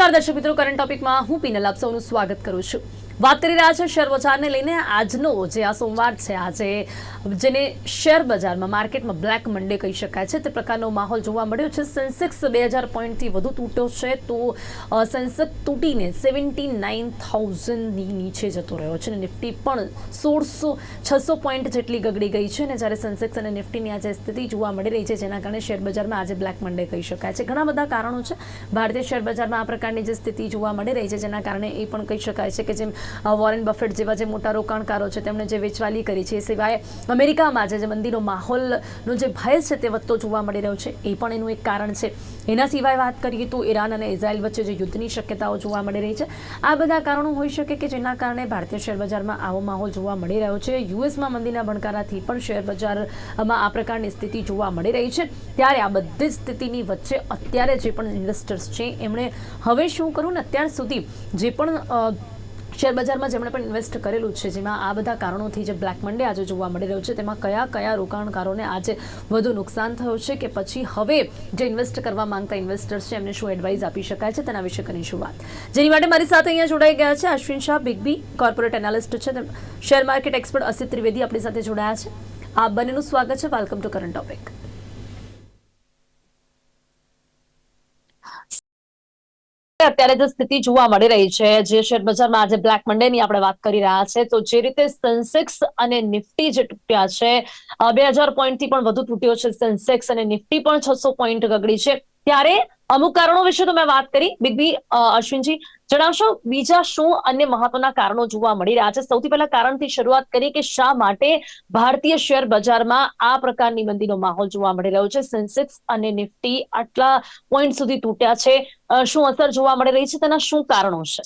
નમસ્કાર દર્શક મિત્રો કરંટ ટોપિકમાં હું પીનલ આપ સૌનું સ્વાગત કરું છું. વાત કરી રહ્યા છે શેર બજારને લઈને. આજનો જે આ સોમવાર છે, આજે જેને શેર બજારમાં, માર્કેટમાં બ્લેક મંડે કહી શકાય છે, તે પ્રકારનો માહોલ જોવા મળ્યો છે. સેન્સેક્સ બે હજાર પોઈન્ટથી વધુ તૂટ્યો છે તો સેન્સેક્સ તૂટીને સેવન્ટી નાઇન થાઉઝન્ડની નીચે જતો રહ્યો છે અને નિફ્ટી પણ સોળસો, છસો પોઈન્ટ જેટલી ગગડી ગઈ છે અને જ્યારે સેન્સેક્સ અને નિફ્ટીની આજે સ્થિતિ જોવા મળી રહી છે, જેના કારણે શેર બજારમાં આજે બ્લેક મંડે કહી શકાય છે. ઘણા બધા કારણો છે. ભારતીય શેર બજારમાં આ પ્રકારની જે સ્થિતિ જોવા મળી રહી છે, જેના કારણે એ પણ કહી શકાય છે કે જેમ વોરેન બફેટ જેવા જે મોટા રોકાણકારો છે, તેમણે જે વેચવાલી કરી છે, એ સિવાય અમેરિકામાં જે મંદીનો માહોલનો જે ભય છે, તે વધતો જોવા મળી રહ્યો છે, એ પણ એનું એક કારણ છે. એના સિવાય વાત કરીએ તો ઈરાન અને ઇઝરાયલ વચ્ચે જે યુદ્ધની શક્યતાઓ જોવા મળી રહી છે, આ બધા કારણો હોઈ શકે કે જેના કારણે ભારતીય શેર બજારમાં આવો માહોલ જોવા મળી રહ્યો છે. યુએસમાં મંદીના ભણકારાથી પણ શેર બજારમાં આ પ્રકારની સ્થિતિ જોવા મળી રહી છે. ત્યારે આ બધી સ્થિતિની વચ્ચે અત્યારે જે પણ ઇન્વેસ્ટર્સ છે, એમણે હવે શું કરવું ને, અત્યાર સુધી જે પણ શેર બજારમાં જેમણે પણ ઇન્વેસ્ટ કરેલું છે, જેમાં આ બધા કારણોથી જે બ્લેક મંડે આજે જોવા મળી રહ્યું છે, તેમાં કયા કયા રોકાણકારોને આજે વધુ નુકસાન થયું છે કે પછી હવે જે ઇન્વેસ્ટ કરવા માંગતા ઇન્વેસ્ટર્સ છે, એમને શું એડવાઇસ આપી શકાય છે, તેના વિશે કરીશું વાત. જેની માટે મારી સાથે અહીંયા જોડાઈ ગયા છે Ashwin Shah big B corporate analyst છે share market expert Asit Trivedi આપણી સાથે જોડાયા છે. આ બંનેનું સ્વાગત છે વેલકમ ટુ કરંટ ટોપિક અત્યારે જે સ્થિતિ જોવા મળી રહી છે, જે શેર બજારમાં આજે બ્લેકની આપણે વાત કરી રહ્યા છે, તો જે રીતે સેન્સેક્સ અને નિફ્ટી જે તૂટ્યા છે બે હજાર પોઈન્ટથી પણ વધુ તૂટ્યો છે સેન્સેક્સ અને નિફ્ટી પણ છસો પોઈન્ટ ગગડી છે. ત્યારે અમુક કારણો વિશે તો મેં વાત કરી. બિગ બી અશ્વિનજી, જણાવશો બીજા શું અન્ય મહત્વના કારણો જોવા મળી રહ્યા છે? સૌથી પહેલા કારણથી શરૂઆત કરીએ કે શા માટે ભારતીય શેર બજારમાં આ પ્રકારની મંદીનો માહોલ જોવા મળી રહ્યો છે? સેન્સેક્સ અને નિફ્ટી આટલા પોઈન્ટ સુધી તૂટ્યા છે. શું અસર જોવા મળી રહી છે? તેના શું કારણો છે?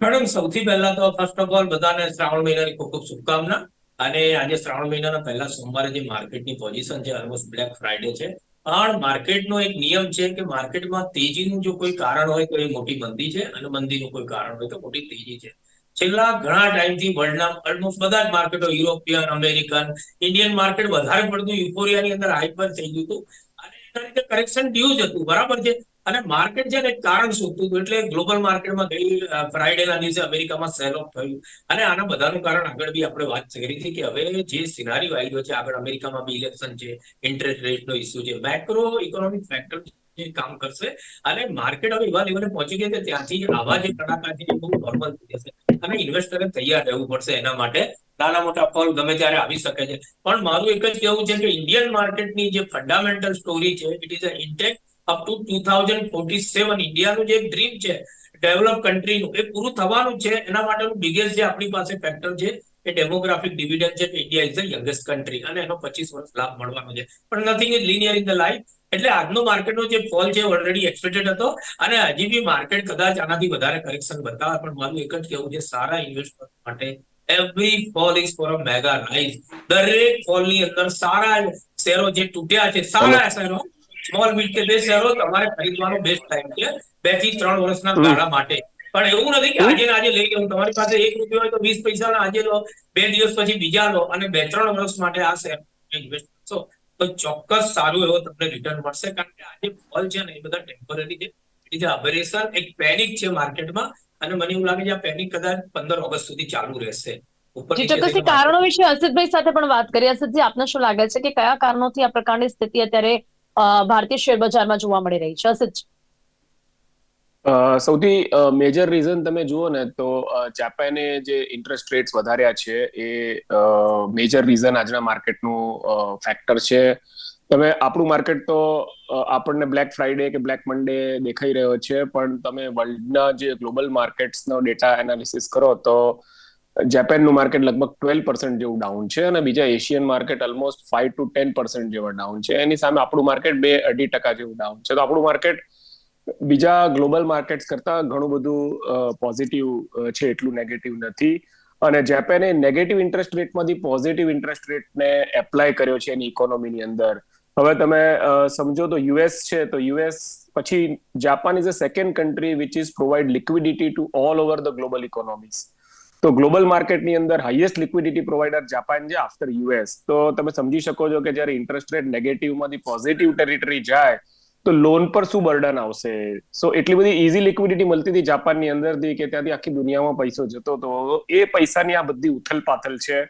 મેડમ, સૌથી પહેલા તો ફર્સ્ટ ઓફ ઓલ બધાને શ્રાવણ મહિનાની ખૂબ ખૂબ શુભકામના. અને આજે શ્રાવણ મહિનાના પહેલા સોમવારે જે માર્કેટની પોઝિશન છે ઓલમોસ્ટ બ્લેક ફ્રાઈડે છે પણ માર્કેટનો એક નિયમ છે કે માર્કેટમાં તેજીનું જો કોઈ કારણ હોય તો એ મોટી મંદી છે અને મંદીનું કોઈ કારણ હોય તો મોટી તેજી છે. છેલ્લા ઘણા ટાઈમથી વર્લ્ડના ઓલમોસ્ટ બધા જ માર્કેટો યુરોપિયન, અમેરિકન ઇન્ડિયન માર્કેટ વધારે પડતું યુફોરિયાની અંદર હાઈપર થઈ ગયું હતું. અને એના લીધે કરેક્શન ડ્યુ જ હતું. બરાબર છે? અને માર્કેટ છે ને એક કારણ શોધતું હતું એટલે ગ્લોબલ માર્કેટમાં ગઈ ફ્રાઈડેના દિવસે અમેરિકામાં સેલ ઓફ થયું. અને આના બધાનું કારણ આગળ બી આપણે વાત કરી હતી કે હવે જે સિનારીઓ આવી છે, આગળ અમેરિકામાં બી ઇલેક્શન છે ઇન્ટરેસ્ટ રેટનો ઇસ્યુ છે મેક્રો ઇકોનોમિક ફેક્ટર જે કામ કરશે. અને માર્કેટ હવે એવા લેવલે પહોંચી ગયા કે ત્યાંથી આવા જે કડાકા છે બહુ નોર્મલ થઈ જશે. અને ઇન્વેસ્ટરે તૈયાર રહેવું પડશે એના માટે. નાના મોટા ફોલ ગમે ત્યારે આવી શકે છે. પણ મારું એક જ કહેવું છે કે ઇન્ડિયન માર્કેટની જે ફંડામેન્ટલ સ્ટોરી છે it is a intact up to two thousand forty seven ઇન્ડિયાનું જે ડ્રીમ છે ડેવલપ કન્ટ્રીનું એ પૂરું થવાનું છે. એના માટેનું બિગેસ્ટ જે આપણી પાસે ફેક્ટર છે એ ડેમોગ્રાફિક ડિવિડન્ડ છે India is the youngest country અને એનો પચીસ વર્ષ લાભ મળવાનો છે. પણ nothing is linear in the life એટલે આજનો માર્કેટનો જે ફોલ છે ઓલરેડી એક્સપેક્ટેડ હતો અને હજી બી માર્કેટ કદાચ આનાથી વધારે કરેક્શન બતાવે. પણ મારું એક જ કહેવું છે સારા ઇન્વેસ્ટર માટે every fall is for a mega rise દરેક ફોલની અંદર સારા શેરો જે તૂટ્યા છે સારા શેરો સ્મોલ મિડ કે બે શેરો તમારે ખરીદવાનો બેસ્ટ ટાઈમ છે બેથી ત્રણ વર્ષના ગાળા માટે. પણ એવું નથી કે આજે આજે લઈ લેવું તમારી પાસે એક રૂપિયો હોય તો વીસ પૈસા આજે લો બે દિવસ પછી બીજા લો અને બે ત્રણ વર્ષ માટે આ શેર ઇન્વેસ્ટ કરશો. તો ચોક્કસ સારું એવો તમને રિટર્ન મળશે. કારણ કે આજે ફોલ છે ને એ બધા ટેમ્પરરી છે. ઇટ અબરેશન એક પેનિક છે માર્કેટમાં અને મને એવું લાગે છે આ પેનિક કદાચ પંદર ઓગસ્ટ સુધી ચાલુ રહેશે. નીચે કારણો વિશે અસિતભાઈ સાથે પણ વાત કરી અસિતજી આપને શું લાગે છે કે કયા કારણોથી આ પ્રકારની સ્થિતિ અત્યારે ભારતીય શેર બજારમાં જોવા મળી રહી છે. અસિત સૌથી મેજર રીઝન તમે જુઓ ને તો જાપાને જે ઇન્ટરેસ્ટ રેટ્સ વધાર્યા છે એ મેજર રીઝન આજના માર્કેટનું ફેક્ટર છે. તમે, આપણું માર્કેટ તો આપણને બ્લેક ફ્રાઈડે કે બ્લેક મંડે દેખાઈ રહ્યો છે, પણ તમે વર્લ્ડના જે ગ્લોબલ માર્કેટ્સનો ડેટા એનાલિસિસ કરો તો જાપાનનું માર્કેટ લગભગ ટ્વેલ્વ પર્સન્ટ જેવું ડાઉન છે અને બીજા Asian market almost five to ten percent જેવા ડાઉન છે. એની સામે આપણું માર્કેટ બે અઢી ટકા જેવું ડાઉન છે. તો આપણું માર્કેટ બીજા ગ્લોબલ માર્કેટ્સ કરતા ઘણું બધું પોઝિટિવ છે એટલું નેગેટિવ નથી. અને જાપાને નેગેટિવ ઇન્ટરેસ્ટ રેટમાંથી પોઝિટિવ ઇન્ટરેસ્ટ રેટને એપ્લાય કર્યો છે એની ઇકોનોમીની અંદર. હવે તમે સમજો તો યુએસ છે તો યુએસ પછી Japan is a second country which is provide liquidity to all over the global economies તો ગ્લોબલ માર્કેટની અંદર હાઈએસ્ટ લિક્વિડિટી પ્રોવાઈડર જાપાન છે આફ્ટર યુએસ તો તમે સમજી શકો છો કે જ્યારે ઇન્ટરેસ્ટ રેટ નેગેટિવમાંથી પોઝિટિવ ટેરિટરી જાય, તો લોન પર શું બર્ડન આવશે? સો એટલી બધી ઇઝી લિક્વિડિટી મળતી હતી જાપાનની અંદરથી કે ત્યાંથી આખી દુનિયામાં પૈસો જતો હતો. એ પૈસાની આ બધી ઉથલ પાથલ છે.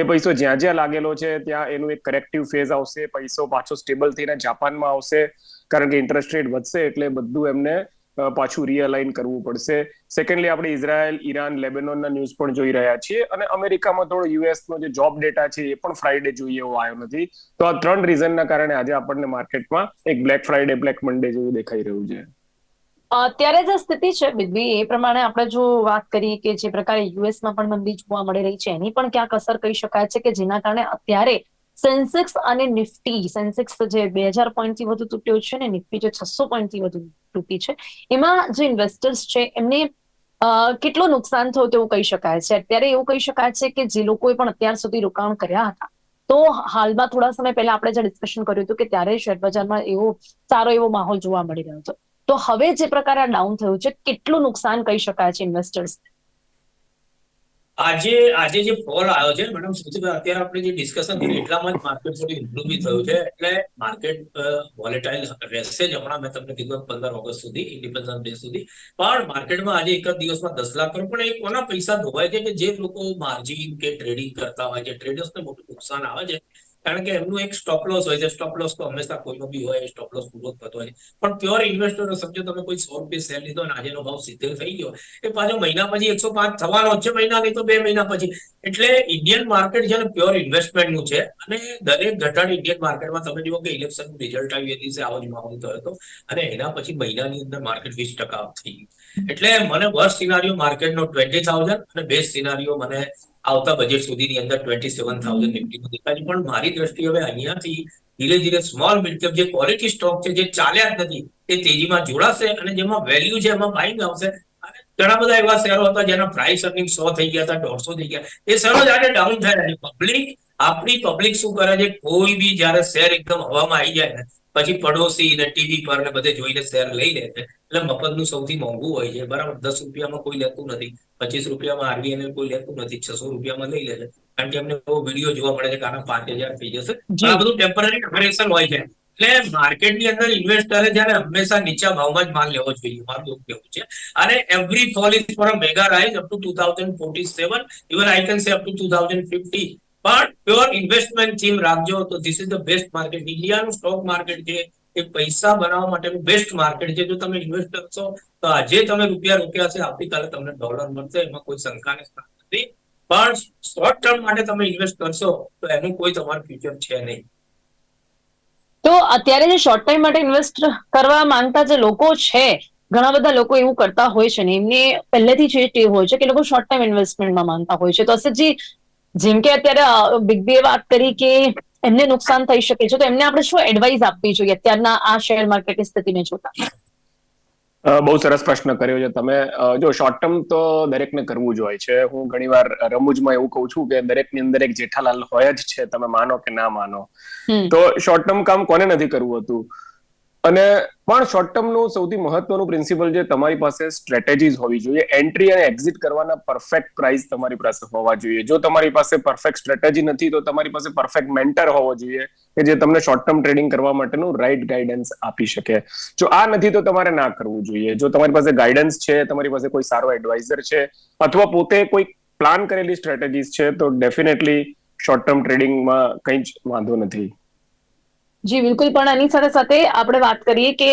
એ પૈસો જ્યાં જ્યાં લાગેલો છે, ત્યાં એનું એક કરેક્ટિવ ફેઝ આવશે. પૈસો પાછો સ્ટેબલ થઈને જાપાનમાં આવશે. કારણ કે ઇન્ટરેસ્ટ રેટ વધશે એટલે બધું એમને પાછું રિઅલાઇન કરવું પડશે. સેકન્ડલી આપણે ઇઝરાયલ, ઈરાન, લેબેનોનના ન્યૂઝ પણ જોઈ રહ્યા છીએ અને અમેરિકામાં થોડો યુએસ નો જે જોબ ડેટા છે એ પણ ફ્રાઈડે જોઈએ એવો આવ્યો નથી. તો આ ત્રણ રીઝનના કારણે આજે આપણને માર્કેટમાં એક બ્લેક ફ્રાઈડે બ્લેક મંડે જેવું દેખાઈ રહ્યું છે. અત્યારે જે સ્થિતિ છે બિગબી એ પ્રમાણે આપણે જો વાત કરીએ કે જે પ્રકારે યુએસમાં પણ મંદી જોવા મળી રહી છે, એની પણ ક્યાંક અસર કહી શકાય છે કે જેના કારણે અત્યારે સેન્સેક્સ અને નિફ્ટી. સેન્સેક્સ જે બે હજાર પોઈન્ટથી વધુ તૂટ્યો છે ને, નિફ્ટી જે છસો પોઈન્ટથી વધુ તૂટી છે. એમાં જે ઇન્વેસ્ટર્સ છે, એમને કેટલું નુકસાન થયું તેવું કહી શકાય છે. અત્યારે એવું કહી શકાય છે કે જે લોકોએ પણ અત્યાર સુધી રોકાણ કર્યા હતા. તો હાલમાં થોડા સમય પહેલા આપણે જે ડિસ્કશન કર્યું હતું કે ત્યારે શેર બજારમાં એવો સારો એવો માહોલ જોવા મળી રહ્યો હતો. તો હવે જે પ્રકારે ડાઉન થયું છે, કેટલું નુકસાન કહી શકાય છે ઇન્વેસ્ટર્સ આજે આજે જે ફોલ આવ્યો છે મેડમ સૌથી અત્યારે આપણે જે ડિસ્કશન કર્યું એટલામાં જ માર્કેટ થોડી ઇમ્પ્રુવ થયું છે, એટલે માર્કેટ વોલેટાઇલ રહેશે જ. હમણાં મેં તમને કીધું પંદર ઓગસ્ટ સુધી ઇન્ડિપેન્ડન્સ ડે સુધી. પણ માર્કેટમાં આજે એક જ દિવસમાં દસ લાખ કરોડ, પણ એ કોના પૈસા ધોવાય છે કે જે લોકો માર્જિન કે ટ્રેડિંગ કરતા હોય છે? ટ્રેડર્સને મોટું નુકસાન આવે છે. કારણ કે એમનું એક સ્ટોપ લોસ હોય છે. સ્ટોપ લોસ તો હંમેશા કોઈનો બી હોય સ્ટોપ લોસ પૂરો થતો હોય પણ પ્યોર ઇન્વેસ્ટરો સમજો તમે કોઈ સો રૂપિયા શેર લીધો અને આજેનો ભાવ સિત્તેર થઈ ગયો, એ પાછો મહિના પછી એકસો પાંચ થવાનો છે, મહિના નહીં તો બે મહિના પછી. એટલે ઇન્ડિયન માર્કેટ છે ને પ્યોર ઇન્વેસ્ટમેન્ટનું છે. અને દરેક ઘટાડ ઇન્ડિયન માર્કેટમાં તમે જુઓ કે ઇલેક્શનનું રિઝલ્ટ આવ્યું એ દિવસે આવો જ માહોલ થયો હતો. અને એના પછી મહિનાની અંદર માર્કેટ વીસ ટકા થઈ ગયું. એટલે મને વર્સ્ટ સિનારીઓ માર્કેટનો ટ્વેન્ટી થાઉઝન્ડ અને બેસ્ટ સિનારીઓ મને આવતા બજેટ સુધીની અંદર ટ્વેન્ટી સેવન થાઉઝન્ડ નિફ્ટીમાં દેખાય પણ મારી દ્રષ્ટિએ હવે અહીંયાથી ધીરે ધીરે સ્મોલ મિડકેપ જે ક્વોલિટી સ્ટોક છે, જે ચાલ્યા જ નથી એ તેજીમાં જોડાશે અને જેમાં વેલ્યુ છે, એમાં બાઇંગ આવશે ઘણા બધા એવા શેરો હતા જેના પ્રાઇસ અર્નિંગ સો થઈ ગયા હતા દોઢસો થઈ ગયા. એ શેરો આજે ડાઉન થયા છે. પબ્લિક આપણી પબ્લિક શું કરે છે? કોઈ બી જયારે શેર એકદમ હવામાં આવી જાય ને પછી પડોશી ને ટીવી પર ને બધે જોઈને શેર લઈ લે છે. એટલે મફતનું સૌથી મોંઘું હોય છે. બરાબર. દસ રૂપિયામાં કોઈ લેતું નથી. પચીસ રૂપિયામાં આરબીએનએલ કોઈ લેતું નથી. છસો રૂપિયામાં લઈ લે છે. કારણ કે એમને એવો વીડિયો જોવા મળે છે કે આના પાંચ હજાર થઈ જશે. આ બધું ટેમ્પરરી કરેક્શન હોય છે. એટલે માર્કેટની અંદર ઇન્વેસ્ટરે જયારે હંમેશા નીચા ભાવમાં જ માલ લેવો જોઈએ મારું કેવું છે. અને every fall is for a mega rise up to two thousand forty seven even I can say up to two thousand fifty પણ પ્યોર ઇન્વેસ્ટમેન્ટ થીમ રાખજો, તો this is the best market ઇન્ડિયાનું stock market છે, એ પૈસા બનાવવા માટેનું best market છે. જો તમે ઇન્વેસ્ટ કરશો, તો આજે તમે રૂપિયા રોક્યા છે, આવતીકાલે તમને ડોલર મળશે, એમાં કોઈ શંકાને સ્થાન નથી. પણ શોર્ટ ટર્મ માટે તમે ઇન્વેસ્ટ કરશો, તો એનું કોઈ તમારું ફ્યુચર છે નહીં. અત્યારે જે શોર્ટ ટાઈમ માટે ઇન્વેસ્ટ કરવા માંગતા જે લોકો છે, ઘણા બધા લોકો એવું કરતા હોય છે ને, એમને પહેલેથી જે ટેવ હોય છે કે લોકો શોર્ટ ટાઈમ ઇન્વેસ્ટમેન્ટમાં માંગતા હોય છે. તો અસરજી, જેમ કે અત્યારે બિગ બે વાત કરી કે એમને નુકસાન થઈ શકે છે, તો એમને આપણે શું એડવાઇસ આપવી જોઈએ અત્યારના આ શેર માર્કેટની સ્થિતિને જોતા? બહુ સરસ પ્રશ્ન કર્યો છે તમે. જો શોર્ટ ટર્મ તો દરેકને કરવું જ હોય છે. હું ઘણીવાર રમૂજમાં એવું કહું છું કે દરેકની અંદર એક જેઠાલાલ હોય જ છે, તમે માનો કે ના માનો. તો શોર્ટ ટર્મ કામ કોને નથી કરવું હતું? અને પણ શોર્ટ ટર્મનું સૌથી મહત્વનું પ્રિન્સિપલ છે તમારી પાસે સ્ટ્રેટેજીસ હોવી જોઈએ એન્ટ્રી અને એક્ઝિટ કરવાના પરફેક્ટ પ્રાઇસ તમારી પાસે હોવા જોઈએ. જો તમારી પાસે પરફેક્ટ સ્ટ્રેટેજી નથી, તો તમારી પાસે પરફેક્ટ મેન્ટર હોવો જોઈએ, કે જે તમને શોર્ટ ટર્મ ટ્રેડિંગ કરવા માટેનું રાઈટ ગાઈડન્સ આપી શકે. જો આ નથી, તો તમારે ના કરવું જોઈએ. જો તમારી પાસે ગાઈડન્સ છે, તમારી પાસે કોઈ સારો એડવાઇઝર છે, અથવા પોતે કોઈ પ્લાન કરેલી સ્ટ્રેટેજીસ છે, તો ડેફિનેટલી શોર્ટ ટર્મ ટ્રેડિંગમાં કંઈ જ વાંધો નથી. જી બિલકુલ. પણ એની સાથે સાથે આપણે વાત કરીએ કે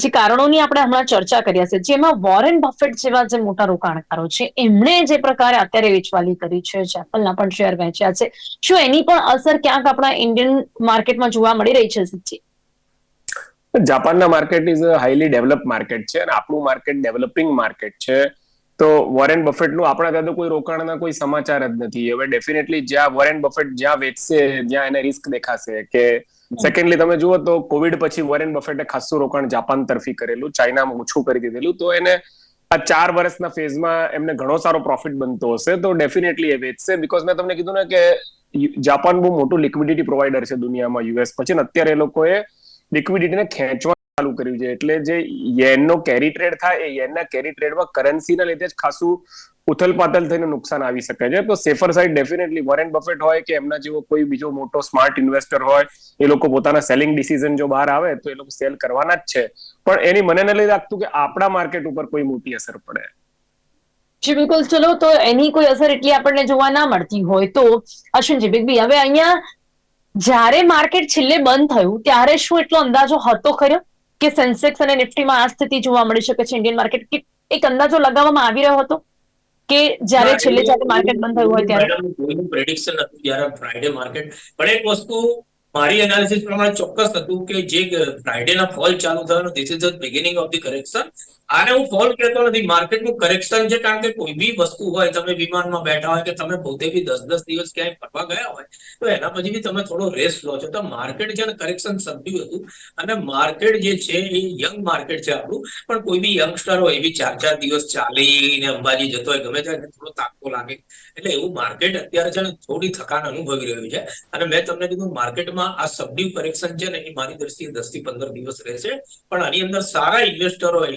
જે કારણોની આપણે હમણાં ચર્ચા કર્યા છે જેમાં વોરેન બફેટ જેવા જે મોટા રોકાણકારો છે એમણે જે પ્રકારે અત્યારે વેચવાલી કરી છે જે એપલના પણ શેર વેચ્યા છે શું એની પણ અસર ક્યાંક આપણા ઇન્ડિયન માર્કેટમાં જોવા મળી રહી છે સચ્ચી જાપાનના market is a highly develop market છે અને આપણું માર્કેટ ડેવલપિંગ માર્કેટ છે. તો વોરેન બફેટનું આપણા ત્યાં તો કોઈ રોકાણના કોઈ સમાચાર જ નથી. હવે ડેફિનેટલી જ્યાં વોરેન બફેટ જ્યાં વેચશે જ્યાં એને રિસ્ક દેખાશે કે સેકન્ડલી તમે જુઓ તો કોવિડ પછી વોરેન બફેટે ખાસું રોકાણ જાપાન તરફી કરેલું ચાઇનામાં ઓછું કરી દીધેલું તો એને આ ચાર વર્ષના ફેઝમાં એમને ઘણો સારો પ્રોફિટ બનતો હશે તો ડેફિનેટલી એ વેચશે. બીકોઝ મેં તમને કીધું ને કે જાપાન બહુ મોટું લિક્વિડિટી પ્રોવાઈડર છે દુનિયામાં યુએસ પછી અત્યારે એ લોકોએ લિક્વિડિટીને ખેંચવા ચાલુ કર્યું છે. એટલે જે યેનનો કેરી ટ્રેડ થાય, એ યેનના કેરી ટ્રેડમાં કરન્સીના લીધે જ ખાસું ઉથલપાથલ થઈને નુકસાન આવી શકે છે. તો safer side definitely Warren Buffett હોય કે એમના જેવો કોઈ બીજો મોટો સ્માર્ટ ઇન્વેસ્ટર હોય, એ લોકો પોતાના સેલિંગ ડિસિઝન જો બહાર આવે, તો એ લોકો સેલ કરવાના જ છે. પણ એની મને નથી લાગતું કે આપણા માર્કેટ ઉપર કોઈ મોટી અસર પડે. જી, બિલકુલ. ચલો, તો એની કોઈ અસર એટલી આપણને જોવા ના મળતી હોય તો અશ્વિનજી બિગબી હવે અહીંયા જ્યારે માર્કેટ છેલ્લે બંધ થયું, ત્યારે શું એટલો અંદાજો હતો ખરો? કે સેન્સેક્સ અને નિફ્ટીમાં આ સ્થિતિ જોવા મળી શકે છે ઇન્ડિયન માર્કેટ? કે એક અંદાજો લગાવવામાં આવી રહ્યો હતો કે જ્યારે છેલ્લે જ્યારે માર્કેટ બંધ થયું હોય ત્યારે? કોઈનું પ્રેડિક્શન હતું જ્યારે ફ્રાઈડે માર્કેટ પણ એક વસ્તુ મારી એનાલિસિસ પ્રમાણે ચોક્કસ હતું કે જે ફ્રાઈડે ના ફોલ ચાલુ થયો this is the beginning of the correction આને હું ફોલ કહેતો નથી. માર્કેટનું કરેક્શન છે, કારણ કે કોઈ બી વસ્તુ હોય, તમે વિમાનમાં બેઠા હોય કે તમે પોતે બી દસ દસ દિવસ ક્યાંય ફરવા ગયા હોય, તો એના પછી બી તમે થોડો રેસ્ટ લો છો. તો માર્કેટ છે ને કરેક્શન સભ્યું હતું. અને માર્કેટ જે છે એ યંગ માર્કેટ છે આપણું. પણ કોઈ બી યંગસ્ટર હોય, એ બી ચાર ચાર દિવસ ચાલીને અંબાજી જતો હોય, ગમે ત્યારે થોડો તાકો લાગે. એટલે એવું માર્કેટ અત્યારે છે ને થોડી થકાન અનુભવી રહ્યું છે. અને મેં તમને કીધું માર્કેટમાં આ સબડ્યુ કરેક્શન છે ને એ મારી દ્રષ્ટિએ દસથી પંદર દિવસ રહેશે. પણ આની અંદર સારા ઇન્વેસ્ટર હોય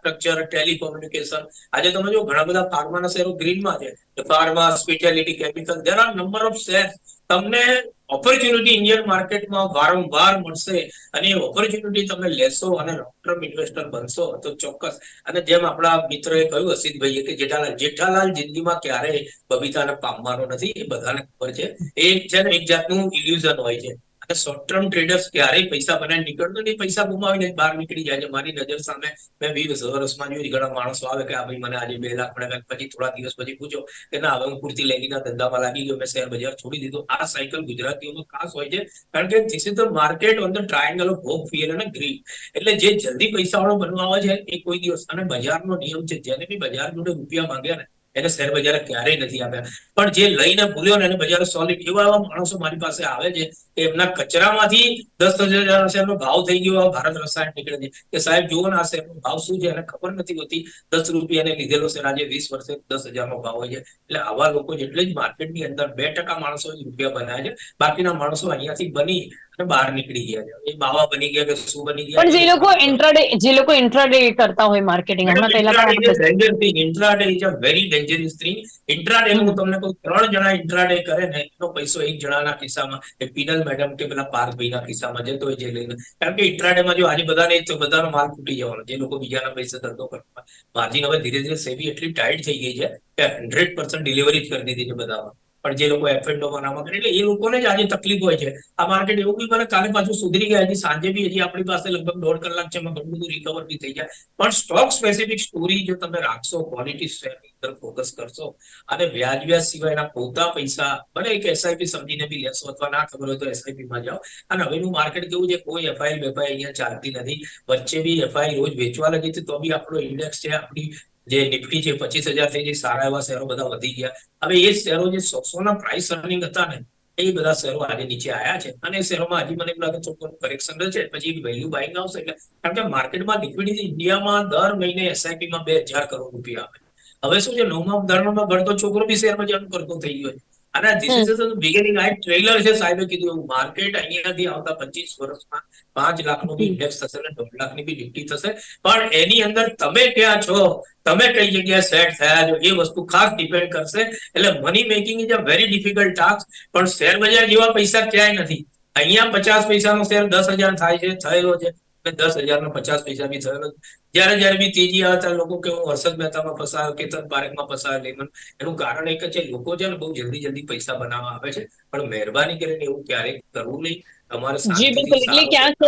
ઇન્ફ્રાસ્ટ્રક્ચર ટેલિકોમ્યુનિકેશન આજે તમે જો ઘણા બધા ફાર્માના શેરો ગ્રીનમાં છે pharma specialty chemical there are number of share તમને ઓપોર્ચ્યુનિટી ઇન્ડિયન માર્કેટમાં વારંવાર મળશે અને એ ઓપોર્ચ્યુનિટી તમે લેશો અને લોંગ ઇન્વેસ્ટર બનશો તો ચોક્કસ. અને જેમ આપણા મિત્રએ કહ્યું હસીતભાઈએ કે જેઠાલાલ જેઠાલાલ જિંદગીમાં ક્યારેય બબીતાને પામવાનો નથી, એ બધાને ખબર છે. એ છે ને એક જાતનું ઇલ્યુઝન હોય છે. શોર્ટ ટર્મ ટ્રેડર્સ ક્યારેય પૈસા બનાવી નીકળતો નહીં, પૈસા ગુમાવીને બહાર નીકળી જાય છે. મારી નજર સામે મેં વીસ વર્ષમાં જોયું, ઘણા માણસો આવે કે ભાઈ મને આજે બે લાખ મળ્યા. પછી થોડા દિવસ પછી પૂછો કે, ના, હવે હું પૂરતી લેગીના ધંધામાં લાગી ગયો, મેં શેર બજાર છોડી દીધું. આ સાયકલ ગુજરાતીઓનો ખાસ હોય છે, કારણ કે this is the market on the triangle of hope fear અને ગ્રીડ એટલે જે જલ્દી પૈસા વાળો બનવા આવે છે, એ કોઈ દિવસ, અને બજારનો નિયમ છે, જેને બી બજાર જોડે રૂપિયા માંગ્યા ને એને શેર બજારે ક્યારેય નથી આપ્યા પણ જે લઈને ભૂલ્યો ને એને બજારો સોલિડ એવા એવા માણસો મારી પાસે આવે છે કે એમના કચરામાંથી દસ હજાર શેરનો ભાવ થઈ ગયો ભારત રસાયણ નીકળે છે. કે સાહેબ, જુઓ ને આ શેરનો ભાવ શું છે? એને ખબર નથી હોતી. દસ રૂપિયાને લીધેલો શેર આજે વીસ વર્ષે દસ હજારનો ભાવ હોય છે. એટલે આવા લોકો જેટલે જ માર્કેટની અંદર બે ટકા માણસો રૂપિયા બનાવે છે. બાકીના માણસો અહીંયાથી બની બહાર નીકળી ગયા છે. એ બાવા બની ગયા કે શું બની ગયા પણ જે લોકો ઇન્ટ્રાડે જે લોકો ઇન્ટ્રાડે કરતા હોય માર્કેટિંગ હમણાં પહેલા પણ intraday is a very dangerous thing intraday હું તમને કહું ત્રણ જણા ઇન્ટ્રાડે કરે ને એનો પૈસો એક જણાના ખિસ્સામાં એ પીનલ મેડમ કે પેલા પાર્થભાઈના ખિસ્સામાં જતો હોય જે લઈને. કારણ કે ઇન્ટ્રાડે માં જો આજે બધાને તો બધાનો માલ ફૂટી જવાનો જે લોકો બીજાના પૈસા ધંધો કરતા. માર્જિન હવે ધીરે ધીરે સેવી એટલી ટાઈટ થઈ ગઈ છે કે હંડ્રેડ પર્સન્ટ ડિલિવરી જ કરી દીધી છે બધામાં. પણ જે લોકો એફએનડો બનાવવા કરે એટલે એ લોકોને જ આજે તકલીફ હોય છે. આ માર્કેટ એવું બી મને કાલે પાછું સુધરી ગયા હજી સાંજે બી હજી આપણી પાસે લગભગ દોઢ કલાક છે, એમાં ઘણું બધું રિકવર બી થઈ જાય. પણ સ્ટોક સ્પેસિફિક સ્ટોરી જો તમે રાખશો ક્વોલિટી શેરની અંદર ફોકસ કરશો, અને વ્યાજ વ્યાજ સિવાયના પોતા પૈસા, ભલે એક એસઆઈપી સમજીને બી લેશો અથવા ના ખબર હોય તો એસઆઈપી માં જાઓ. અને હવેનું માર્કેટ કેવું છે, કોઈ એફઆઈ બેફઆઈ અહીંયા ચાલતી નથી. વચ્ચે બી એફઆઈ રોજ વેચવા લાગી છે, તો બી આપણો ઇન્ડેક્સ છે, આપણી જે નિફ્ટી છે, પચીસ હજાર થઈ જે સારા એવા શેરો બધા વધી ગયા. હવે એ શેરો જે સો ના પ્રાઇસ અર્નિંગ હતા ને, એ બધા શેરો આજે નીચે આવ્યા છે. અને શેરોમાં હજી મને એમ લાગે થોડું કરેક્શન રહેશે, પછી વેલ્યુ બાઇંગ આવશે. એટલે કારણ કે માર્કેટમાં લિક્વિડિટી ઇન્ડિયામાં દર મહિને એસઆઈપી માં બે હજાર કરોડ રૂપિયા આવે. હવે શું છે, નવમા ધર્મમાં ભણતો છોકરો બી શેરમાં જવાનું કરતો થઈ ગયો છે. અને ધીસ ઇઝ બિગિનિંગ આ ટ્રેલર છે સાહેબે કીધું એવું. માર્કેટ અહીંયાથી આવતા પચીસ વર્ષમાં પાંચ લાખનું બી ઇન્ડેક્સ થશે ને દોઢ લાખની બી નિફ્ટી થશે. પણ એની અંદર તમે ક્યાં છો? તમે કઈ જગ્યાએ સેટ થયા છો? એ વસ્તુ ખાસ ડિપેન્ડ કરશે. એટલે money making is a very difficult task પણ શેર બજાર જેવા પૈસા ક્યાંય નથી. અહીંયા પચાસ પૈસાનો શેર દસ હજાર થાય છે થયેલો છે. અને દસ હજાર ને પચાસ પૈસા બી થયેલો. જયારે જયારે બી તેજી આવે ત્યારે લોકો કે હું હર્ષદ મહેતામાં ફસાયો કેતન પારેખમાં ફસાયો લેમન એનું કારણ એક છે લોકો છે ને બહુ જલ્દી જલ્દી પૈસા બનાવવા આવે છે. પણ મહેરબાની કરીને એવું ક્યારેય કરવું નહીં. તમારે જી બિલકુલ. એટલે ક્યાંક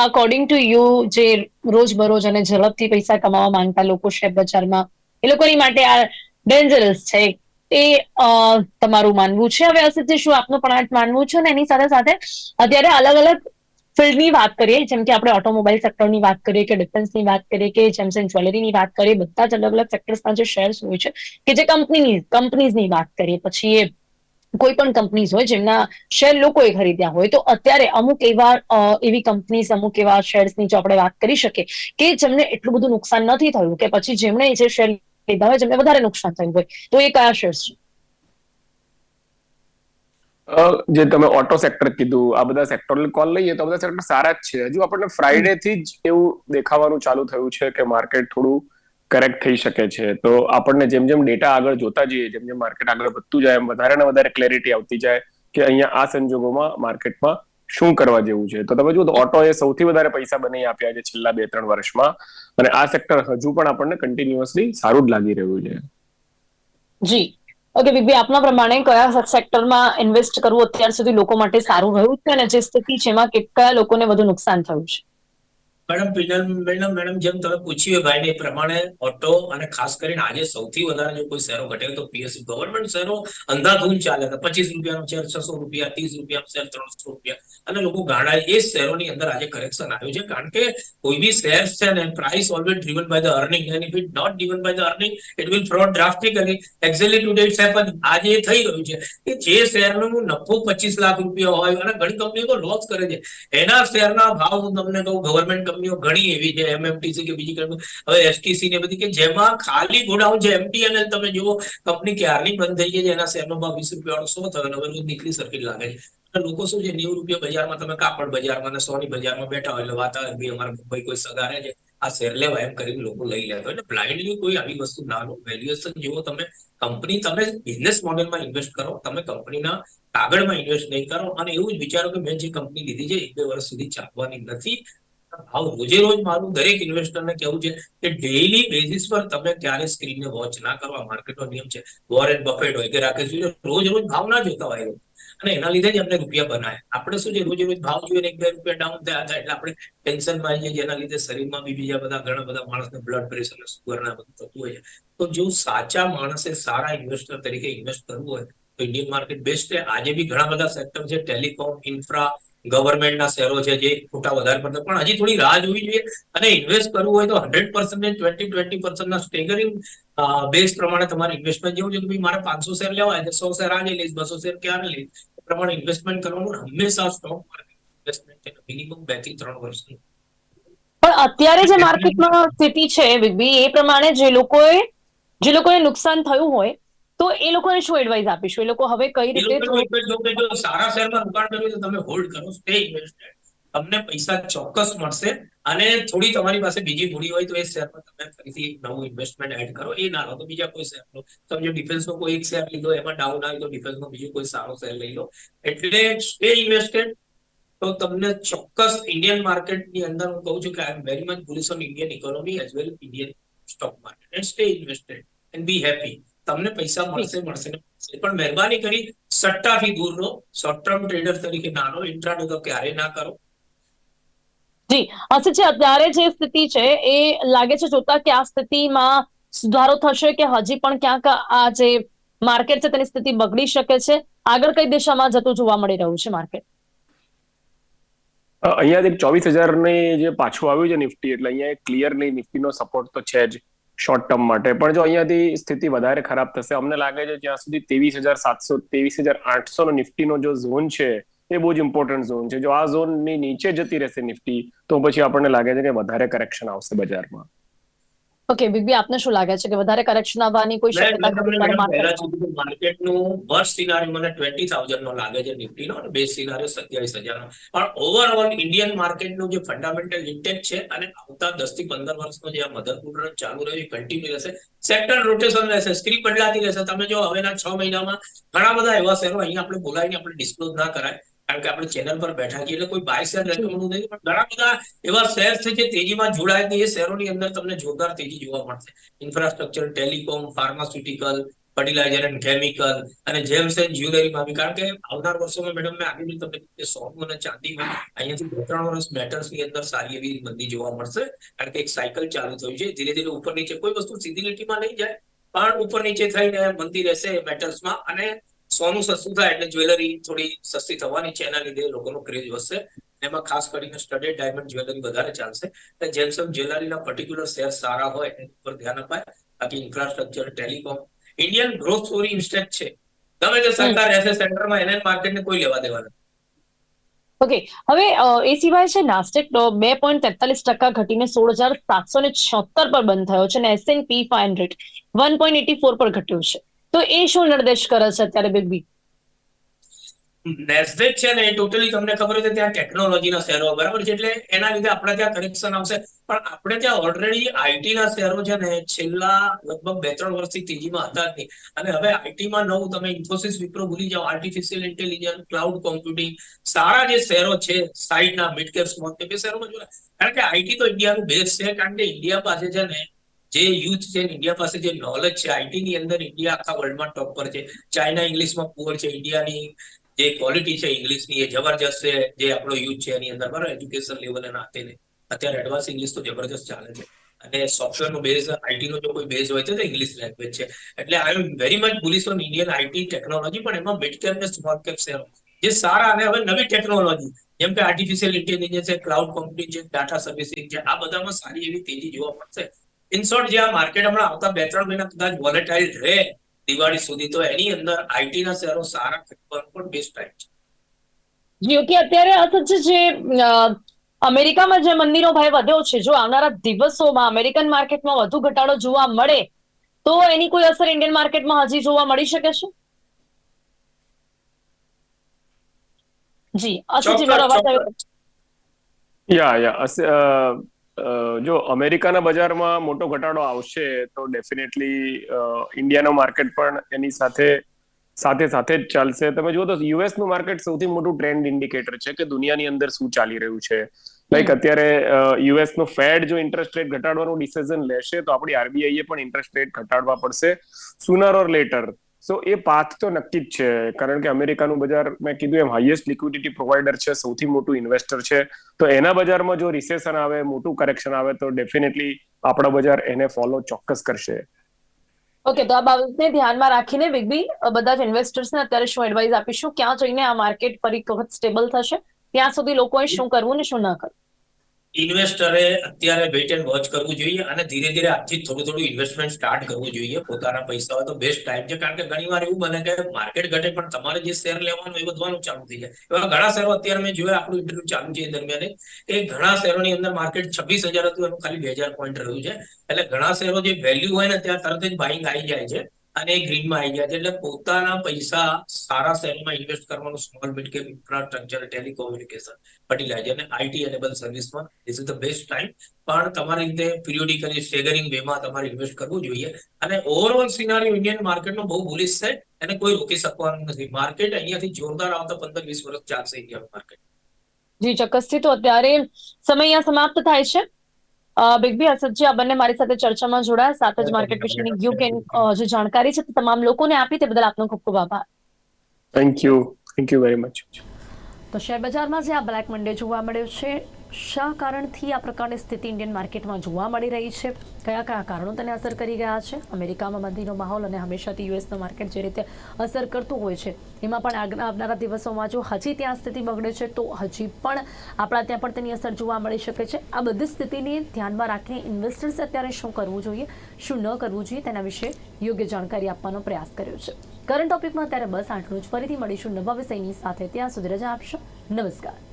અકોર્ડિંગ ટુ યુ જે રોજ બરોજ અને ઝડપથી પૈસા કમાવા માંગતા લોકો શેર બજારમાં એ લોકોની માટે આ ડેન્જરસ છે. એ તમારું માનવું છે. હવે અસિતજી શું? આપનું પણ માનવું છે અને એની સાથે સાથે અત્યારે અલગ અલગ ફિલ્ડની વાત કરીએ, જેમ કે આપણે ઓટોમોબાઈલ સેક્ટરની વાત કરીએ કે ડિફેન્સની વાત કરીએ કે જેમ્સ એન્ડ જ્વેલરીની વાત કરીએ, બધા જ અલગ અલગ સેક્ટર્સના જે શેર્સ હોય છે, કે જે કંપનીની કંપનીઝની વાત કરીએ, પછી એ કોઈ પણ કંપનીઝ હોય જેમના શેર લોકોએ ખરીદ્યા હોય, તો અત્યારે અમુક એવા એવી કંપનીઝ અમુક એવા શેર્સની જો આપણે વાત કરી શકીએ, કે જેમને એટલું બધું નુકસાન નથી થયું, કે પછી જેમણે જે શેર લીધા હોય, જેમને વધારે નુકસાન થયું હોય, તો એ કયા શેર્સ છે? જે તમે ઓટો સેક્ટર કીધું, આ બધા સેક્ટરલ કોલ લઈએ તો બધા સેક્ટર સારા જ છે. હજુ આપણને ફ્રાઈડે થી જ એવું દેખાવાનું ચાલુ થયું છે કે માર્કેટ થોડું કરેક્ટ થઈ શકે છે. તો આપણને જેમ જેમ ડેટા આગળ જોતા જઈએ, જેમ જેમ માર્કેટ આગળ વધતું જાય, એમ વધારે ને વધારે ક્લેરિટી આવતી જાય કે અહીંયા આ સંજોગોમાં માર્કેટમાં શું કરવા જેવું છે. તો તમે જુઓ તો ઓટો એ સૌથી વધારે પૈસા બનાવી આપ્યા છે છેલ્લા બે ત્રણ વર્ષમાં. અને આ સેક્ટર હજુ પણ આપણને કન્ટિન્યુઅસલી સારું જ લાગી રહ્યું છે. જી. ઓકે બિગબી આપના પ્રમાણે કયા સેક્ટરમાં ઇન્વેસ્ટ કરવું અત્યાર સુધી લોકો માટે સારું રહ્યું છે અને જે સ્થિતિ છે એમાં કયા લોકોને વધુ નુકસાન થયું છે? મેડમ મેડમ મેડમ, જેમ તમે પૂછ્યું ભાઈ એ પ્રમાણે ઓટો અને ખાસ કરીને આજે સૌથી વધારે જો કોઈ શેરો ઘટે તો પીએસયુ ગવર્મેન્ટ શેરો અંધાધૂન ચાલે છે. પચીસ રૂપિયાનો શેર, છસો રૂપિયા, ત્રીસ રૂપિયાનો શેર, ત્રણસો રૂપિયા. અને લોકો ગાડા એ શેરોની અંદર આજે કરેક્શન આવ્યું છે. કારણ કે કોઈ બી શેર છે ને price always driven by the earning and if it not driven by the earning it will fraud drastically exactly to date happen આજે એ થઈ રહ્યું છે કે જે શેરનું નફો પચીસ લાખ રૂપિયા હોય અને ઘણી કંપનીઓ લોસ કરે છે. એના શેરના ભાવ હું તમને કહું ગવર્મેન્ટ કંપનીઓ ઘણી એવી છે એમએમટીસી કે બીજી કંપની. હવે એસટીસી ને બધી કે જેમાં ખાલી ગોડાઉન છે એમટીએનએલ તમે જુઓ, કંપની ક્યારની બંધ થઈ ગઈ છે, એના શેરનો વીસ રૂપિયાનો સો થયો અને રોજ નીકળી સર્કિટ લાગે છે. લોકો શું છે, નેવું રૂપિયા બજારમાં તમે કાપડ બજારમાં સોની બજારમાં બેઠા હોય એટલે વાતાવરણ ભાઈ અમારા મુંબઈ કોઈ સગારે છે, આ શેર લેવા એમ કરીને લોકો લઈ લેતો એટલે બ્લાઇન્ડલી કોઈ આવી વસ્તુ ના લો. વેલ્યુએશન જુઓ તમે, કંપની તમે બિઝનેસ મોડેલમાં ઇન્વેસ્ટ કરો, તમે કંપનીના કાગળમાં ઇન્વેસ્ટ નહીં કરો. અને એવું જ વિચારો કે મેં જે કંપની લીધી છે એક બે વર્ષ સુધી ચાલવાની નથી. ભાવ રોજે રોજ મારું દરેક ઇન્વેસ્ટરને કેવું છે કે ડેઈલી બેઝિસ પર તમે ક્યારે સ્ક્રીનને વોચ ના કરવા માર્કેટનો નિયમ છે. વોરેન બફેટ હોય કે રાકેશ રોજ રોજ ભાવ ના જોતા હોય અને એના લીધે જ અમને રૂપિયા બનાવે. આપણે શું છે, રોજ રોજ ભાવ જોઈએ એક બે રૂપિયા ડાઉન થયા હતા એટલે આપણે ટેન્શનમાં આવી જઈએ જેના લીધે શરીરમાં બી બીજા બધા ઘણા બધા માણસને બ્લડ પ્રેશર ને સુગર ના બધું થતું હોય છે. તો જો સાચા માણસે સારા ઇન્વેસ્ટર તરીકે ઇન્વેસ્ટ કરવું હોય, તો ઇન્ડિયન માર્કેટ બેસ્ટ છે. આજે બી ઘણા બધા સેક્ટર છે ટેલિકોમ ઇન્ફ્રા ગવર્મેન્ટના શેરો છે જે ખોટા વધારે પડતા. પણ હજી થોડી રાહ જોવી જોઈએ અને ઇન્વેસ્ટ કરવું હોય તો હંડ્રેડ પર્સન્ટ ટ્વેન્ટી ટ્વેન્ટી પર્સન્ટના સ્ટેગરિંગ બેઝ પ્રમાણે તમારે ઇન્વેસ્ટમેન્ટ જેવું છે કે ભાઈ મારે પાંચસો શેર લેવા હોય તો સો શેર આજે લઈશ, બસો શેર ક્યારે લઈશ? પ્રમાણે ઇન્વેસ્ટમેન્ટ કરવાનું હંમેશા સ્ટોક માર્કેટ ઇન્વેસ્ટમેન્ટ મિનિમમ બેથી ત્રણ વર્ષની. પણ અત્યારે જે માર્કેટમાં સ્થિતિ છે બિગબી એ પ્રમાણે જે લોકોએ, જે લોકોને નુકસાન થયું હોય તો એ લોકોને શું એડવાઇસ આપીશું? એ લોકો હવે કઈ રીતે જ જો સારા શેરમાં રોકાણ કર્યું તો તમે હોલ્ડ કરો સ્ટે ઇન્વેસ્ટેડ તમને પૈસા ચોક્કસ મળશે અને થોડી તમારી પાસે બીજી મૂડી હોય તો એ શેરમાં તમે ફરીથી નવું ઇન્વેસ્ટમેન્ટ એડ કરો. એ ના લો તો બીજા કોઈ શેર લો. સમજો ડિફેન્સનો કોઈ એક શેર લીધો એમાં ડાઉન આવી તો ડિફેન્સનો બીજો કોઈ સારો શેર લઈ લો. એટલે સ્ટે ઇન્વેસ્ટેડ તો તમને ચોક્કસ ઇન્ડિયન માર્કેટની અંદર હું કહું છું કે I am very much bullish on Indian economy as well Indian stock market and stay invested and be happy તમને પૈસા મળશે મળશે ને પણ મહેરબાની કરી સટ્ટાથી દૂર રહો. શોર્ટ ટર્મ ટ્રેડર તરીકે ના રહો. ઇન્ટ્રાડે તો ક્યારેય ના કરો. જી અસિત છે અત્યારે જે સ્થિતિ છે એ લાગે છે જોતા કે આ સ્થિતિમાં સુધારો થશે કે હજી પણ ક્યાંક આ જે માર્કેટ છે તેની સ્થિતિ બગડી શકે છે? આગળ કઈ દિશામાં જતું જોવા મળી રહ્યું છે માર્કેટ અહીંયા એક ચોવીસ હજારની જે પાછું આવ્યું છે નિફ્ટી એટલે અહીંયા એક ક્લિયર નહીં નિફ્ટીનો સપોર્ટ તો છે જ. શોર્ટ ટર્મ માટે. પણ જો અહીંયાથી સ્થિતિ વધારે ખરાબ થશે, અમને લાગે છે જ્યાં સુધી ત્રેવીસ હજાર સાતસો, ત્રેવીસ હજાર આઠસો નો નિફ્ટીનો જો ઝોન છે, એ બહુ જ ઇમ્પોર્ટન્ટ ઝોન છે. જો આ ઝોનની નીચે જતી રહેશે નિફ્ટી, તો પછી આપણને લાગે છે કે વધારે કરેક્શન આવશે બજારમાં. ઓકે બી આપને શું લાગે છે કે વધારે કરેક્શન આવવાની કોઈ શક્યતા માર્કેટનું વર્સ્ટ સિનારિયો મને ટ્વેન્ટી થાઉઝન્ડ નો લાગે છે નિફ્ટીનો અને બે સિનારિયો સત્યાવીસ હજારનો પણ ઓવરઓલ ઇન્ડિયન માર્કેટનું જે ફંડામેન્ટલ ઇન્ટેક્ટ છે અને આવતા 10 થી પંદર વર્ષનો જે આ મધરપુર રન ચાલુ રહ્યું કન્ટિન્યુ રહેશે. સેક્ટર રોટેશન રહેશે સ્ક્રીપ બદલાતી રહેશે. તમે જો હવેના છ મહિનામાં ઘણા બધા એવા શેરો અહીંયા આપણે બોલાવીને આપણે ડિસ્ક્લોઝ ના કરાય. કારણ કે આપણે ચેનલ પર બેઠા છીએ એટલે કોઈ બાય શેર રેકમેન્ડ નથી પણ ઘણા બધા એવા શેર છે જે તેજીમાં જોડાય છે, એ શેરોની અંદર તમને જોરદાર તેજી જોવા મળશે. Infrastructure telecom pharmaceutical fertiliser and chemical અને જેમ્સ એન્ડ જ્વેલરીમાં બી. કારણ કે આવનાર વર્ષોમાં મેડમ મેં આગળ તમને કે સોનું અને ચાંદીમાં અહીંયાથી બે ત્રણ વર્ષ મેટલ્સની અંદર સારી એવી મંદી જોવા મળશે. કારણ કે એક સાયકલ ચાલુ થયું છે. ધીરે ધીરે ઉપર નીચે કોઈ વસ્તુ સીધી લીટીમાં નહીં જાય, પણ ઉપર નીચે થઈને મંદી રહેશે મેટલ્સમાં અને સોનું સસ્તું થાય એટલે જ્વેલરી થોડી સસ્તી થવાની છે એના લીધે લોકોનો ક્રેઝ વધશે. એમાં ખાસ કરીને સ્ટડેડ ડાયમંડ જ્વેલરી વધારે ચાલશે. એટલે જેમસમ જ્વેલરીના પર્ટિક્યુલર શેર સારા હોય એની ઉપર ધ્યાન અપાય. બાકી infrastructure telecom Indian growth story instant છે. તમે જો સરકાર રહેશે સેન્ટરમાં એને માર્કેટને કોઈ લેવા દેવા નથી. ઓકે હવે એ સિવાય છે નાસ્ટેક બે પોઈન્ટ તેતાલીસ ટકા ઘટીને સોળ હજાર સાતસો ને છોતેર પર બંધ થયો છે અને S&P five hundred one point eighty four પર ઘટ્યું છે. તો એ શું નિર્દેશ કરે છે અત્યારે બિગ બી નેસ્ડેક છે ને ટોટલી તમને ખબર છે ત્યાં ટેકનોલોજીના શેરો બરાબર છે? એટલે એના લીધે આપણે ત્યાં કરેક્શન આવશે. પણ આપણે ત્યાં ઓલરેડી આઈટી ના શેરો છે ને, છેલ્લા લગભગ બે ત્રણ વર્ષથી તેજીમાં હતા જ નહીં. અને હવે આઈટી માં નવું તમે ઇન્ફોસિસ વિપ્રો ભૂલી જાઓ આર્ટિફિશિયલ ઇન્ટેલિજન્સ ક્લાઉડ કોમ્પ્યુટિંગ સારા જે શેરો છે સાઈડના મિડ કેપ સ્મોલ કેપ એ શેરોમાં કારણ કે આઈટી તો ઇન્ડિયાનું બેસ્ટ છે, કારણ કે ઇન્ડિયા પાસે છે ને જે યુથ છે ઇન્ડિયા પાસે જે નોલેજ છે આઈટી ની અંદર ઇન્ડિયા આખા વર્લ્ડમાં ટોપ પર છે. ચાઇના ઇંગ્લિશમાં પુઅર છે. ઇન્ડિયાની જે ક્વોલિટી છે ઇંગ્લિશની એ જબરજસ્ત છે જે આપણો યુથ છે એની અંદર. બરાબર? એજ્યુકેશન લેવલ એના હાથે અત્યારે એડવાન્સ ઇંગ્લિશ તો જબરજસ્ત ચાલે છે. અને સોફ્ટવેર નો બેઝ આઈટી નો જો કોઈ બેઝ હોય છે તો ઇંગ્લિશ લેંગ્વેજ છે. એટલે I am very much bullish on Indian IT technology પણ એમાં મિડ કેપ ને સ્મોલ કેપ શેર જે સારા અને હવે નવી ટેકનોલોજી જેમ કે આર્ટિફિશિયલ ઇન્ટેલિજન્સ છે ક્લાઉડ કોમ્પ્યુટિંગ છે ડાટા સર્વિસિંગ છે, આ બધામાં સારી એવી તેજી જોવા મળશે. ઇન શોર્ટ જે આ માર્કેટ હમણાં આવતા બે ત્રણ મહિના કદાચ વોલેટાઇલ રહે દિવાળી સુધી તો એની અંદર આઈટી ના શેરો સારા ખરીદવાનો પણ બેસ્ટ ટાઈમ છે. જ્યોતિ અત્યારે અસચ જે અમેરિકામાં જે મંદીનો ભાવ વધ્યો છે જો આવનારા દિવસોમાં અમેરિકન માર્કેટમાં વધુ ઘટાડો જોવા મળે તો એની કોઈ અસર ઇન્ડિયન માર્કેટમાં હજી જોવા મળી શકે છે? જી અસુજી મારો અવાજ આવ્યો? યા યા જો અમેરિકાના બજારમાં મોટો ઘટાડો આવશે તો ડેફિનેટલી ઇન્ડિયાનો માર્કેટ પણ એની સાથે સાથે સાથે જ ચાલશે. તમે જુઓ તો યુએસનું માર્કેટ સૌથી મોટું ટ્રેન્ડ ઇન્ડિકેટર છે કે દુનિયાની અંદર શું ચાલી રહ્યું છે. લાઈક અત્યારે યુએસનું ફેડ જો ઇન્ટરેસ્ટ રેટ ઘટાડવાનું ડિસિઝન લેશે તો આપણી આરબીઆઈ એ પણ ઇન્ટરેસ્ટ રેટ ઘટાડવા પડશે. સુનર ઓર લેટર સો એ પાથ તો નક્કી જ છે. કારણ કે અમેરિકાનું બજાર મેં કીધું એમ હાઈએસ્ટ લિક્વિડિટી પ્રોવાઈડર છે, સૌથી મોટું ઇન્વેસ્ટર છે. તો એના બજારમાં જો રિસેશન આવે, મોટું કરેક્શન આવે, તો ડેફિનેટલી આપણા બજાર એને ફોલો ચોક્કસ કરશે. ઓકે તો આ બાબતને ધ્યાનમાં રાખીને બિગબી બધા જ ઇન્વેસ્ટર્સને અત્યારે શું એડવાઇસ આપીશું? ક્યાં જઈને આ માર્કેટ ફરી વખત સ્ટેબલ થશે? ત્યાં સુધી લોકોએ શું કરવું ને શું ન કરવું? ઇન્વેસ્ટરે અત્યારે વેઇટ એન્ડ વોચ કરવું જોઈએ અને ધીરે ધીરે આજથી થોડું થોડું ઇન્વેસ્ટમેન્ટ સ્ટાર્ટ કરવું જોઈએ. પોતાના પૈસા હોય તો બેસ્ટ ટાઈમ છે. કારણ કે ઘણી વાર એવું બને કે માર્કેટ ઘટે પણ તમારે જે શેર લેવાનું એ વધવાનું ચાલુ થઈ જાય. એવા ઘણા શેરો અત્યારે મેં જોયા આપણું ઇન્ટરવ્યુ ચાલુ છે દરમિયાન એ ઘણા શેરોની અંદર માર્કેટ છવ્વીસ હજાર હતું, એનું ખાલી બે હજાર પોઈન્ટ રહ્યું છે. એટલે ઘણા શેરો જે વેલ્યુ હોય ને ત્યાં તરત જ બાઇંગ આવી જાય છે. અને એ ગ્રીનમાં આવી ગયા છે. એટલે પોતાના પૈસા સારા શેરમાં ઇન્વેસ્ટ કરવાનું small mid cap infrastructure telecommunication fertiliser અને આઈટી એનેબલ સર્વિસમાં this is the best time પણ તમારી રીતે પિરિયોડિકલી સ્ટેગરિંગ વેમાં તમારે ઇન્વેસ્ટ કરવું જોઈએ. અને ઓવરઓલ સિનારીઓ ઇન્ડિયન માર્કેટનો બહુ બુલિશ છે. એને કોઈ રોકી શકવાનું નથી. માર્કેટ અહીંયાથી જોરદાર આવતા પંદર વીસ વર્ષ ચાલશે ઇન્ડિયાનું માર્કેટ જી, ચોક્કસથી. તો અત્યારે સમય સમાપ્ત થાય છે. બિગબી અસદજી આ બંને મારી સાથે ચર્ચામાં જોડાયા. સાથે જ માર્કેટ વિશેની યોગ્ય જે જાણકારી છે તમામ લોકોને આપી. તે બદલ આપનો ખૂબ ખૂબ આભાર. Thank you thank you very much તો શેર બજારમાં જે આ બ્લેક મંડે જોવા મળ્યો છે, શા કારણથી આ પ્રકારની સ્થિતિ ઇન્ડિયન માર્કેટમાં જોવા મળી રહી છે? કયા કયા કારણો તેને અસર કરી ગયા છે? અમેરિકામાં મંદીનો માહોલ અને હંમેશાથી યુએસનો માર્કેટ જે રીતે અસર કરતું હોય છે, એમાં પણ આવનારા દિવસોમાં જો હજી ત્યાં સ્થિતિ બગડે છે, તો હજી પણ આપણા ત્યાં પણ તેની અસર જોવા મળી શકે છે. આ બધી સ્થિતિને ધ્યાનમાં રાખીને ઇન્વેસ્ટર્સે અત્યારે શું કરવું જોઈએ, શું ન કરવું જોઈએ તેના વિશે યોગ્ય જાણકારી આપવાનો પ્રયાસ કર્યો છે. કરંટ ટોપિકમાં અત્યારે બસ આટલું જ. ફરીથી મળીશું નવા વિષયની સાથે. ત્યાં સુધી રજા આપશો. નમસ્કાર.